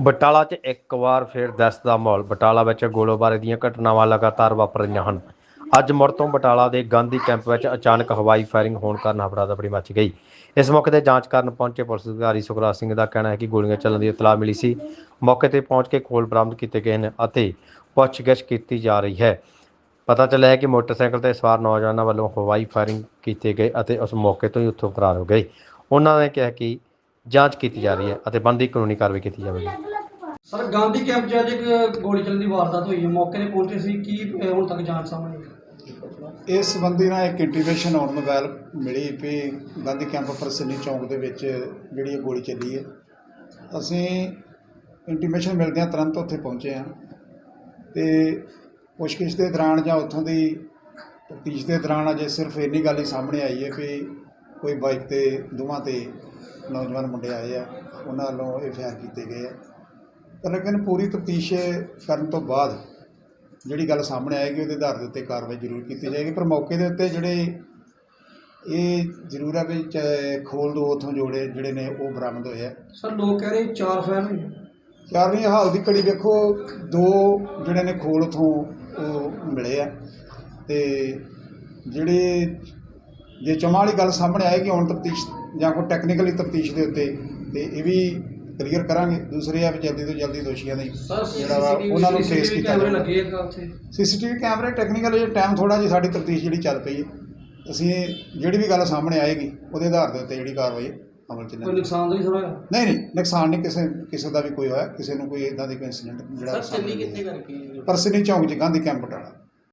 ਬਟਾਲਾ 'ਚ ਇੱਕ ਵਾਰ ਫਿਰ ਦਹਿਸ਼ਤ ਦਾ ਮਾਹੌਲ। ਬਟਾਲਾ ਵਿੱਚ ਗੋਲੋਬਾਰੀ ਦੀਆਂ ਘਟਨਾਵਾਂ ਲਗਾਤਾਰ ਵਾਪਰ ਰਹੀਆਂ ਹਨ। ਅੱਜ ਮੁੜ ਤੋਂ ਬਟਾਲਾ ਦੇ ਗਾਂਧੀ ਕੈਂਪ ਵਿੱਚ ਅਚਾਨਕ ਹਵਾਈ ਫਾਇਰਿੰਗ ਹੋਣ ਕਾਰਨ ਹਫੜਾ-ਦਫੜੀ ਮਚ ਗਈ। ਇਸ ਮੌਕੇ ਤੇ ਜਾਂਚ ਕਰਨ ਪਹੁੰਚੇ ਪੁਲਿਸ ਅਧਿਕਾਰੀ ਸੁਖਰਾਜ ਸਿੰਘ ਦਾ ਕਹਿਣਾ ਹੈ ਕਿ ਗੋਲੀਆਂ ਚੱਲਣ ਦੀ ਇਤਲਾਹ ਮਿਲੀ ਸੀ। ਮੌਕੇ ਤੇ ਪਹੁੰਚ ਕੇ ਖੋਲ ਬਰਾਮਦ ਕੀਤੇ ਗਏ ਨੇ ਅਤੇ ਪੁੱਛਗਿੱਛ ਕੀਤੀ ਜਾ ਰਹੀ ਹੈ। ਪਤਾ ਚੱਲਿਆ ਹੈ ਕਿ ਮੋਟਰਸਾਈਕਲ ਤੇ ਸਵਾਰ ਨੌਜਵਾਨਾਂ ਵੱਲੋਂ ਹਵਾਈ ਫਾਇਰਿੰਗ ਕੀਤੇ ਗਏ ਅਤੇ ਉਸ ਮੌਕੇ ਤੋਂ ਹੀ ਉੱਥੋਂ ਫਰਾਰ ਹੋ ਗਏ। ਉਹਨਾਂ ਨੇ ਕਿਹਾ ਕਿ ਜਾਂਚ ਕੀਤੀ ਜਾ ਰਹੀ ਹੈ ਅਤੇ ਬਣਦੀ ਕਾਨੂੰਨੀ ਕਾਰਵਾਈ ਕੀਤੀ ਜਾਵੇਗੀ। ਸਰ ਗਾਂਧੀ ਕੈਂਪ 'ਚ ਅੱਜ ਇੱਕ ਗੋਲੀ ਚੱਲਣ ਦੀ ਵਾਰਦਾਤ ਹੋਈ ਹੈ। ਮੌਕੇ ਤੇ ਪਹੁੰਚੇ ਸੀ। ਕੀ ਅਹ, ਹੁਣ ਤੱਕ ਜਾਂਚ ਸਾਹਮਣੇ ਆਈ? ਇਸ ਸੰਬੰਧੀ ਨਾਲ ਇੱਕ ਇੰਟੀਮੇਸ਼ਨ ਆਉਣ ਮੋਬਾਈਲ ਮਿਲੀ ਵੀ ਗਾਂਧੀ ਕੈਂਪ ਪਰਸਨੀ ਚੌਂਕ ਦੇ ਵਿੱਚ ਜਿਹੜੀ ਇਹ ਗੋਲੀ ਚੱਲੀ ਹੈ। ਅਸੀਂ ਇੰਟੀਮੇਸ਼ਨ ਮਿਲਦਿਆਂ ਤੁਰੰਤ ਉੱਥੇ ਪਹੁੰਚੇ ਹਾਂ ਤੇ ਪੁੱਛਗਿੱਛ ਦੇ ਦੌਰਾਨ ਜਾਂ ਉੱਥੋਂ ਦੀ ਤਫਤੀਸ਼ ਦੇ ਦੌਰਾਨ ਅਜੇ ਸਿਰਫ ਇੰਨੀ ਗੱਲ ਹੀ ਸਾਹਮਣੇ ਆਈ ਹੈ ਕਿ ਕੋਈ ਬਾਈਕ ਤੇ ਦੋਵਾਂ ਤੇ ਨੌਜਵਾਨ ਮੁੰਡੇ ਆਏ ਆ ਉਹਨਾਂ ਵੱਲੋਂ ਇਹ ਫਾਇਰ ਕੀਤੇ ਗਏ ਆ। ਪਰ ਲੇਕਿਨ ਪੂਰੀ ਤਫਤੀਸ਼ ਕਰਨ ਤੋਂ ਬਾਅਦ ਜਿਹੜੀ ਗੱਲ ਸਾਹਮਣੇ ਆਏਗੀ ਉਹਦੇ ਆਧਾਰ ਦੇ ਉੱਤੇ ਕਾਰਵਾਈ ਜ਼ਰੂਰ ਕੀਤੀ ਜਾਏਗੀ। ਪਰ ਮੌਕੇ ਦੇ ਉੱਤੇ ਜਿਹੜੇ ਇਹ ਜ਼ਰੂਰ ਹੈ ਵੀ ਖੋਲ ਦੋ ਉਥੋਂ ਜੋੜੇ ਜਿਹੜੇ ਨੇ ਉਹ ਬਰਾਮਦ ਹੋਏ ਆ। ਸਰ ਲੋਕ ਕਹਿ ਰਹੇ ਚਾਰ ਫਾਇਰ ਹੋਏ ਚਾਰ ਨਹੀਂ ਹਾਲ ਦੀ ਘੜੀ ਵੇਖੋ ਦੋ ਜਿਹੜੇ ਨੇ ਖੋਲ ਉਥੋਂ ਉਹ ਮਿਲੇ ਆ। ਤੇ ਜਿਹੜੇ ਜੇ ਚੌਹਾਂ ਵਾਲੀ ਗੱਲ ਸਾਹਮਣੇ ਆਏਗੀ ਹੁਣ ਤਫਤੀਸ਼ ਜਾਂ ਕੋਈ ਟੈਕਨੀਕਲੀ ਤਫਤੀਸ਼ ਦੇ ਉੱਤੇ ਤੇ ਇਹ ਵੀ ਕਲੀਅਰ ਕਰਾਂਗੇ। ਦੂਸਰੇ ਆ ਵੀ ਜਲਦੀ ਤੋਂ ਜਲਦੀ ਦੋਸ਼ੀਆਂ ਦੀ ਜਿਹੜਾ ਵਾ ਉਹਨਾਂ ਨੂੰ ਫੇਸ ਕੀਤਾ ਜਾਵੇ ਸੀਸੀਟੀਵੀ ਕੈਮਰੇ ਟੈਕਨੀਕਲ ਜੇ ਟਾਈਮ ਥੋੜਾ ਜਿਹਾ ਸਾਡੀ ਤਫਤੀਸ਼ ਜਿਹੜੀ ਚੱਲ ਪਈ ਹੈ। ਅਸੀਂ ਜਿਹੜੀ ਵੀ ਗੱਲ ਸਾਹਮਣੇ ਆਏਗੀ ਉਹਦੇ ਆਧਾਰ ਦੇ ਉੱਤੇ ਜਿਹੜੀ ਕਾਰਵਾਈ ਅਮਲ ਚ ਕੋਈ ਲਿਆਂਦੀ ਨੁਕਸਾਨ ਨਹੀਂ ਹੋਇਆ? ਨਹੀਂ ਨਹੀਂ ਨੁਕਸਾਨ ਨਹੀਂ ਕਿਸੇ ਕਿਸੇ ਦਾ ਵੀ ਕੋਈ ਹੋਇਆ ਕਿਸੇ ਨੂੰ ਕੋਈ ਇਦਾਂ ਦੀ ਕੋਈ ਇਨਸੀਡੈਂਟ ਜਿਹੜਾ ਸਰ ਚੱਲੀ ਕਿੱਥੇ ਕਰਕੇ? ਪਰਸਨੀ ਚੌਂਕ ਚ ਗਾਂਧੀ ਕੈਂਪ ਬਟਾਲਾ